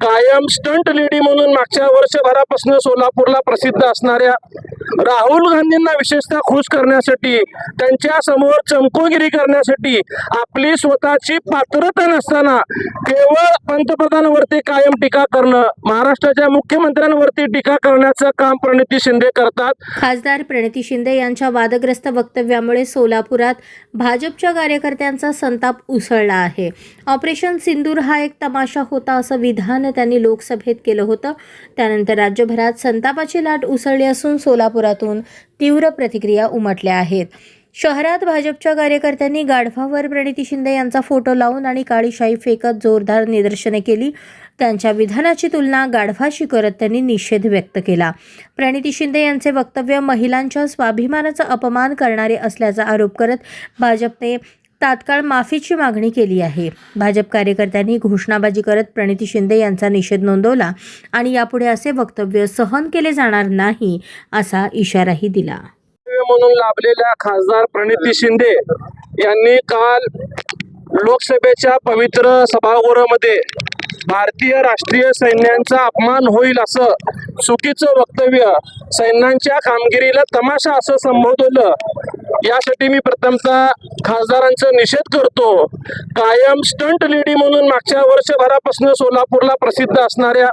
कायम stunt lady म्हणून मागच्या वर्षभरापासून सोलापूरला प्रसिद्ध असणाऱ्या राहुल गांधींना विशेषतः खुश करण्यासाठी त्यांच्यासमोर चमकोगिरी करण्यासाठी आपली स्वतःची पात्रता नसताना केवळ पंतप्रधानांवरती कायम टीका करणं महाराष्ट्राच्या मुख्यमंत्र्यांवरती टीका करण्याचं काम प्रणिती शिंदे करतात. खासदार प्रणिती शिंदे यांच्या वादग्रस्त वक्तव्यामुळे सोलापुरात भाजपच्या कार्यकर्त्यांचा संताप उसळला आहे. ऑपरेशन सिंदूर हा एक तमाशा होता असं विधान त्यांनी लोकसभेत केलं होतं. त्यानंतर राज्यभरात संतापाची लाट उसळली असून सोलापूर सोलापुरातून तीव्र प्रतिक्रिया उमटल्या आहेत. शहरात भाजपच्या कार्यकर्त्यांनी गाढवावर प्रणिती शिंदे यांचा फोटो लावून आणि काळीशाही फेकत जोरदार निदर्शने केली. त्यांच्या विधानाची तुलना गाढवाशी करत त्यांनी निषेध व्यक्त केला. प्रणिती शिंदे यांचे वक्तव्य महिलांच्या स्वाभिमानाचा अपमान करणारे असल्याचा आरोप करत भाजपने तात्काळ माफीची मागणी केली आहे. भाजप कार्यकर्त्यांनी घोषणाबाजी करत प्रणिती शिंदे यांचा निषेध नोंदवला आणि यापुढे असे वक्तव्य सहन केले जाणार नाही असा इशाराही दिला. म्हणून लाभलेल्या खासदार प्रणिती शिंदे यांनी काल लोकसभेच्या पवित्र सभागृहामध्ये भारतीय राष्ट्रीय सैन्यांचा अपमान होईल असं चुकीचं वक्तव्य सैन्यांच्या कामगिरीला तमाशा असं संबोधवलं यासाठी मी प्रथमतः खासदारांचा निषेध करतो. कायम स्टंट लेडी म्हणून मागच्या वर्षभरापासून सोलापूरला प्रसिद्ध असणाऱ्या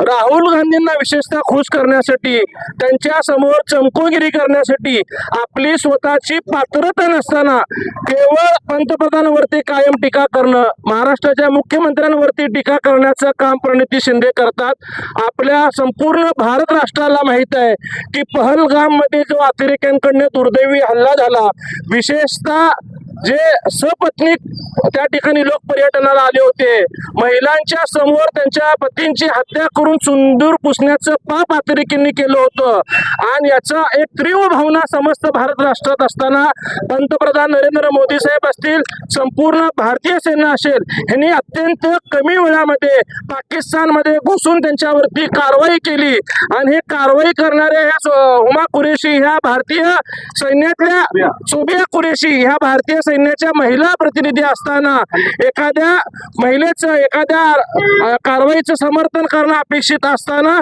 राहुल गांधींना विशेषतः खुश करण्यासाठी त्यांच्यासमोर चमकोगिरी करण्यासाठी आपली स्वतःची पात्रता नसताना केवळ पंतप्रधानांवरती कायम टीका करणं महाराष्ट्राच्या मुख्यमंत्र्यांवरती टीका करण्याचं काम प्रणिती शिंदे करतात. आपल्या संपूर्ण भारत राष्ट्राला माहीत आहे की पहलगाममध्ये जो अतिरेक्यांकडनं दुर्दैवी हल्ला झाला विशेषतः जे सपत्नीक त्या ठिकाणी लोक पर्यटनाला आले होते. महिलांच्या समोर त्यांच्या पतींची हत्या करून सुंदूर पुसण्याचं पाप अतिरेकींनी केलं होतं. आणि याचा एक तीव्र भावना समस्त भारत राष्ट्रात असताना पंतप्रधान नरेंद्र मोदी साहेब असतील संपूर्ण भारतीय सेना असेल ह्यांनी अत्यंत कमी वेळामध्ये पाकिस्तानमध्ये घुसून त्यांच्यावरती कारवाई केली. आणि हे कारवाई करणाऱ्या ह्या हुमा कुरेशी ह्या भारतीय सैन्यातल्या सोबिया. कुरेशी ह्या भारतीय सैन्याच्या महिला प्रतिनिधी असताना एखाद्या महिलेचं एखाद्या कारवाईचं समर्थन करणं अपेक्षित असताना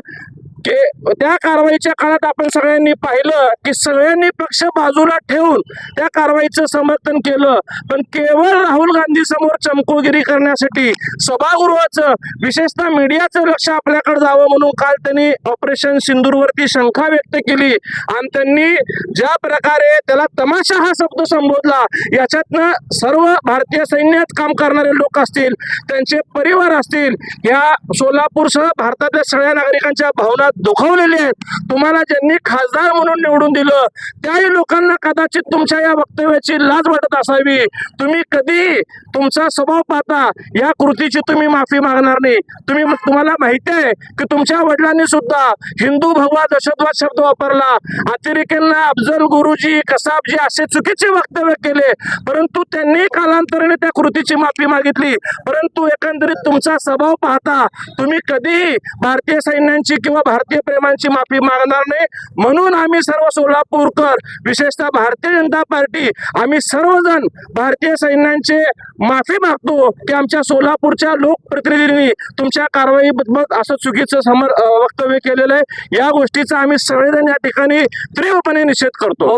के त्या कारवाईच्या काळात आपण सगळ्यांनी पाहिलं की सगळ्यांनी पक्ष बाजूला ठेवून त्या कारवाईचं समर्थन केलं. पण केवळ राहुल गांधी समोर चमकोगिरी करण्यासाठी सभागृहाचं विशेषतः मीडियाचं लक्ष आपल्याकडे जावं म्हणून काल त्यांनी ऑपरेशन सिंदूरवरती शंका व्यक्त केली. आणि त्यांनी ज्या प्रकारे त्याला तमाशा हा शब्द संबोधला याच्यातनं सर्व भारतीय सैन्यात काम करणारे लोक असतील त्यांचे परिवार असतील या सोलापूरसह भारतातल्या सगळ्या नागरिकांच्या भावना दुखवलेले आहेत. तुम्हाला ज्यांनी खासदार म्हणून निवडून दिलं त्याही लोकांना कदाचित तुमच्या या वक्तव्याची लाज वाटत असावी. तुम्ही कधी तुमचा स्वभाव पाहता या कृतीची तुम्ही माफी मागणार नाही. तुम्ही तुम्हाला माहिती आहे की तुमच्या वडिलांनी सुद्धा हिंदू भगवा दहशतवाद शब्द वापरला. अतिरेक्यांना अफजल गुरुजी कसाबजी असे चुकीचे वक्तव्य केले. परंतु त्यांनी कालांतराने त्या कृतीची माफी मागितली. परंतु एकंदरीत तुमचा स्वभाव पाहता तुम्ही कधी भारतीय सैन्यांची किंवा भारतीय भारतीय प्रेमांची माफी मागणार नाही. म्हणून आम्ही सर्व सोलापूरकर विशेषतः भारतीय जनता पार्टी आम्ही सर्वजण भारतीय सैन्यांचे माफी मागतो की आमच्या सोलापूरच्या लोकप्रतिनिधींनी तुमच्या कारवाईबद्दल असं चुकीचं समर वक्तव्य केलेलं आहे. या गोष्टीचा आम्ही सगळेजण या ठिकाणी तीव्रपणे निषेध करतो.